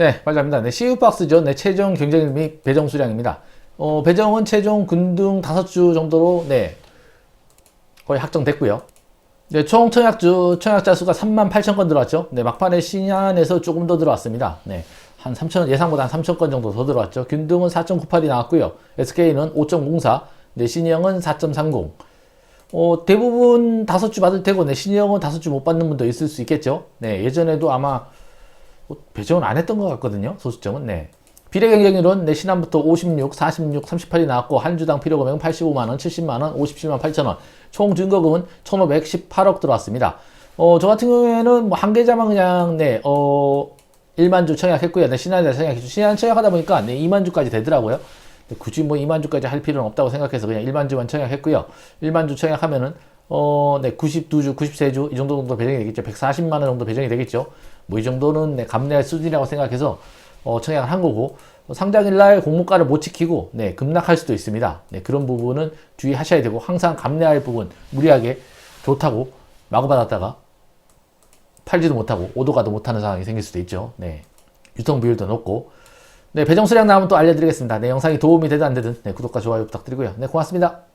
네, 갑니다. 네, CU 박스죠. 네, 최종 경쟁률 및 배정 수량입니다. 어, 배정은 최종 근등 5주 정도로 네, 거의 확정됐고요. 네, 총 청약주, 청약자 수가 3만 8천 건 들어왔죠. 네, 막판에 신안에서 조금 더 들어왔습니다. 네, 한 3천, 예상보다 한 3천 건 정도 더 들어왔죠. 균등은 4.98이 나왔고요. SK는 5.04, 네, 신형은 4.30. 어, 대부분 다섯 주 받을 테고, 네, 신형은 다섯 주 못 받는 분도 있을 수 있겠죠. 네, 예전에도 아마 뭐 배정은 안 했던 것 같거든요. 소수점은. 네. 비례 경쟁률은 내 신한부터 56, 46, 38이 나왔고 한 주당 필요 금액은 85만 원, 70만 원, 57만 8천 원. 총 증거금은 1,518억 들어왔습니다. 어, 저 같은 경우에는 뭐 한 계좌만 그냥 네, 어 1만 주 청약했고요. 네, 신한에 청약했죠. 신한 청약하다 보니까 네, 2만 주까지 되더라고요. 굳이 뭐 2만 주까지 할 필요는 없다고 생각해서 그냥 1만 주만 청약했고요. 1만 주 청약하면은 어, 네, 92주, 93주 이 정도 정도 배정이 되겠죠. 140만 원 정도 배정이 되겠죠. 뭐 이 정도는 네, 감내할 수준이라고 생각해서 어, 청약을 한 거고 어, 상장일 날 공모가를 못 지키고 네, 급락할 수도 있습니다. 네, 그런 부분은 주의하셔야 되고 항상 감내할 부분 무리하게 좋다고 마구 받았다가 팔지도 못하고 오도가도 못하는 상황이 생길 수도 있죠. 네, 유통 비율도 높고 네, 배정 수량 나오면 또 알려드리겠습니다. 네, 영상이 도움이 되든 안 되든 네, 구독과 좋아요 부탁드리고요. 네, 고맙습니다.